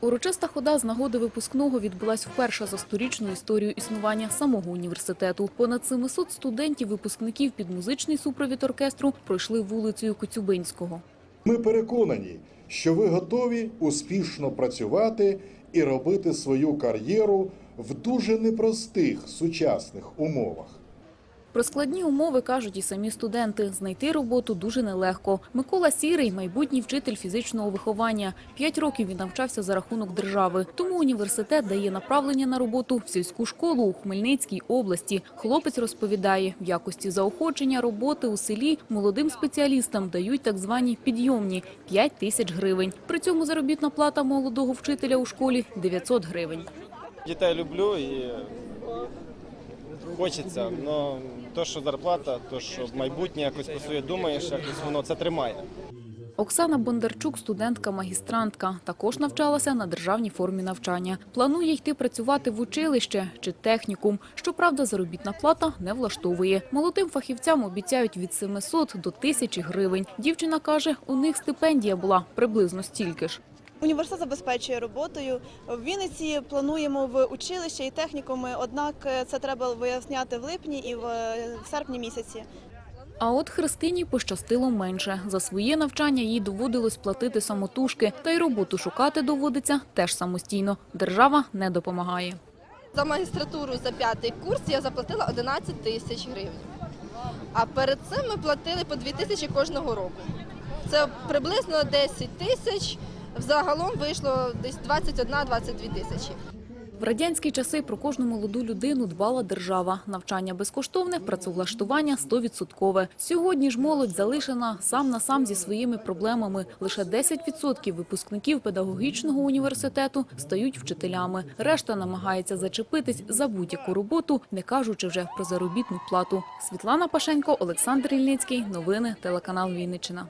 Урочиста хода з нагоди випускного відбулась вперше за сторічну історію існування самого університету. Понад 700 студентів-випускників під музичний супровід оркестру пройшли вулицею Коцюбинського. Ми переконані, що ви готові успішно працювати і робити свою кар'єру в дуже непростих сучасних умовах. Про складні умови кажуть і самі студенти. Знайти роботу дуже нелегко. Микола Сірий – майбутній вчитель фізичного виховання. П'ять років він навчався за рахунок держави. Тому університет дає направлення на роботу в сільську школу у Хмельницькій області. Хлопець розповідає, в якості заохочення роботи у селі молодим спеціалістам дають так звані підйомні – 5 тисяч гривень. При цьому заробітна плата молодого вчителя у школі – 900 гривень. Дітей люблю і хочеться. але то, що зарплата, то, що майбутнє якось про своє думаєш, якось воно це тримає. Оксана Бондарчук, студентка-магістрантка, також навчалася на державній формі навчання. Планує йти працювати в училище чи технікум. Щоправда, заробітна плата не влаштовує. Молодим фахівцям обіцяють від 700 до 1000 гривень. Дівчина каже, у них стипендія була приблизно стільки ж. Університет забезпечує роботою. В Вінниці плануємо в училище і технікуми, однак е, це треба виясняти в липні і в е, серпні місяці. А от Христині пощастило менше. За своє навчання їй доводилось платити самотужки, та й роботу шукати доводиться теж самостійно. Держава не допомагає. За магістратуру за п'ятий курс я заплатила 11 тисяч гривень. А перед цим ми платили по 2 тисячі кожного року. Це приблизно 10 тисяч. Взагалом вийшло десь 21-22 тисячі. В радянські часи про кожну молоду людину дбала держава. Навчання безкоштовне, працевлаштування 100%. Сьогодні ж молодь залишена сам на сам зі своїми проблемами. Лише 10% випускників педагогічного університету стають вчителями. Решта намагається зачепитись за будь-яку роботу, не кажучи вже про заробітну плату. Світлана Пашенко, Олександр Ільницький. Новини телеканал Вінниччина.